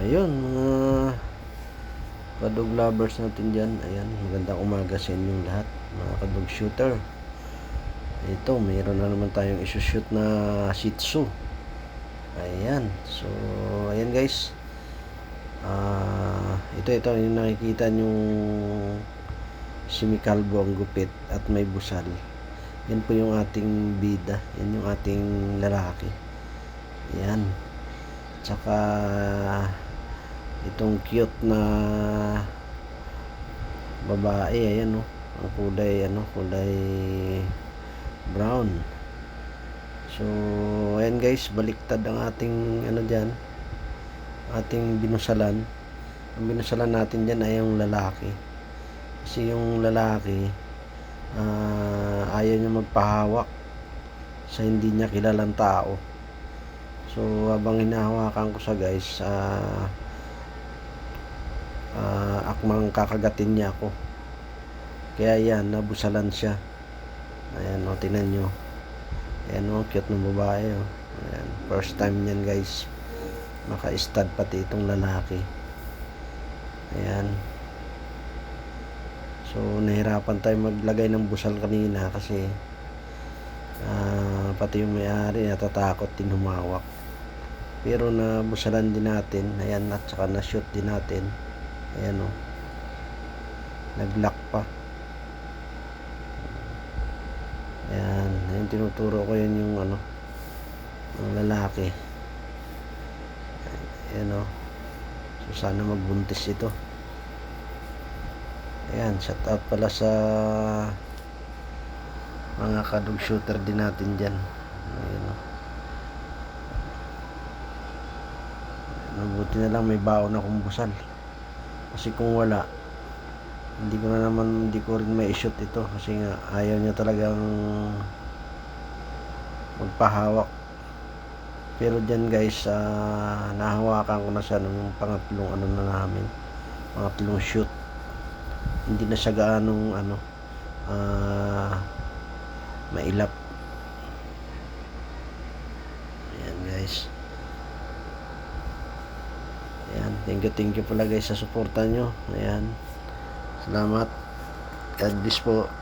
Ayun, mga kadog lovers natin dyan. Ayan, magandang umaga sa inyong lahat, mga kadog shooter. Ito, mayroon na naman tayong isushoot na Shih Tzu. Ayan, so, ayan guys. Ah, ito, ito, yung nakikita yung simikalbo ang gupit at may busal. Yan po yung ating bida. Yan yung ating lalaki. Yan. Tsaka itong cute na babae ayan no ang kulay ano kulay brown. So ayan guys baliktad ang ating ano diyan ating binusalan. Ang binusalan natin diyan ay yung lalaki. Kasi yung lalaki ah, ayaw niya magpahawak sa hindi niya kilalang tao. So habang hinahawakan ko sa guys, ah ah, akmang kakagatin niya ako. Kaya yan, nabusalan siya. Ayan o, tinan nyo. Ayan o, cute ng babae o. Ayan, first time niyan guys. Maka-stud pati itong lalaki. Ayan. So, nahirapan tayo maglagay ng busal kanina kasi ah, pati yung may-ari natatakot din humawak pero nabusalan din natin ayan at saka na shoot din natin ayan o nag-lock pa. Ayan ayan tinuturo ko yun yung ano ang lalaki. Ayan o so sana magbuntis ito. Ayan shout out pala sa mga kadog shooter din natin dyan. Ayan o Mabuti na lang may baon akong busal. Kasi kung wala, hindi ko na naman, hindi ko rin may shoot ito. Kasi nga, ayaw niya talagang magpahawak. Pero dyan guys, ah, nahawakan ko na siya nung pangatlong ano na namin. Pangatlong shoot. Hindi na siya gaanong ano, ah, mailap. Ayan guys. Ayan, thank you, thank you pala guys sa suporta nyo. Ayan. Salamat. God bless po.